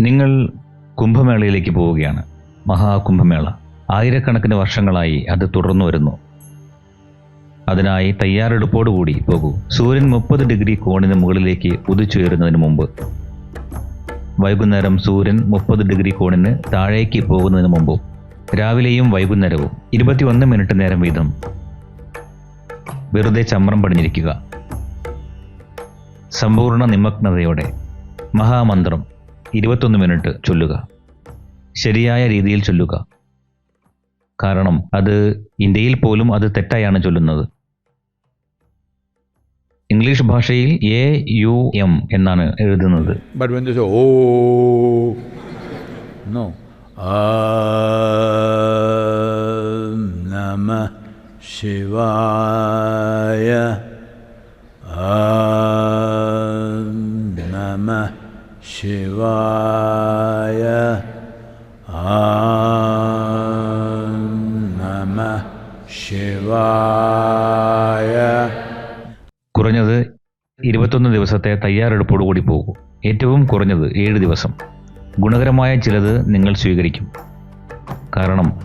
നിങ്ങൾ കുംഭമേളയിലേക്ക് പോവുകയാണ്. മഹാകുംഭമേള. ആയിരക്കണക്കിന് വർഷങ്ങളായി അത് തുടർന്നു വരുന്നു. അതിനായി തയ്യാറെടുപ്പോടുകൂടി പോകൂ. സൂര്യൻ മുപ്പത് ഡിഗ്രി കോണിന് മുകളിലേക്ക് ഉദിച്ചുയരുന്നതിന് മുമ്പ്. വൈകുന്നേരം സൂര്യൻ മുപ്പത് ഡിഗ്രി കോണിന് താഴേക്ക് പോകുന്നതിന് മുമ്പും. രാവിലെയും വൈകുന്നേരവും ഇരുപത്തിയൊന്ന് മിനിറ്റ് നേരം വീതം. വെറുതെ ചമ്രം പടിഞ്ഞിരിക്കുക. സമ്പൂർണ നിമഗ്നതയോടെ. മഹാമന്ത്രം. ഇരുപത്തൊന്ന് മിനിറ്റ് ചൊല്ലുക. ശരിയായ രീതിയിൽ ചൊല്ലുക. കാരണം അത് ഇന്ത്യയിൽ പോലും അത് തെറ്റായാണ് ചൊല്ലുന്നത്. ഇംഗ്ലീഷ് ഭാഷയിൽ എ യു എം എന്നാണ് എഴുതുന്നത്. But when they Om Namah Shivaya. കുറഞ്ഞത് ഇരുപത്തൊന്ന് ദിവസത്തെ തയ്യാറെടുപ്പോടുകൂടി പോകൂ. ഏറ്റവും കുറഞ്ഞത് ഏഴ് ദിവസം. ഗുണകരമായ ചിലത് നിങ്ങൾ സ്വീകരിക്കും. കാരണം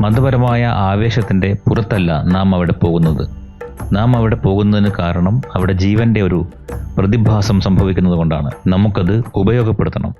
മതപരമായ ആവേശത്തിന്റെ പുറത്തല്ല നാം അവിടെ പോകുന്നത്. നാം അവിടെ പോകുന്നതിന് കാരണം അവിടെ ജീവന്റെ ഒരു പ്രതിഭാസം സംഭവിക്കുന്നത് കൊണ്ടാണ് നമുക്കത് ഉപയോഗപ്പെടുത്തണം.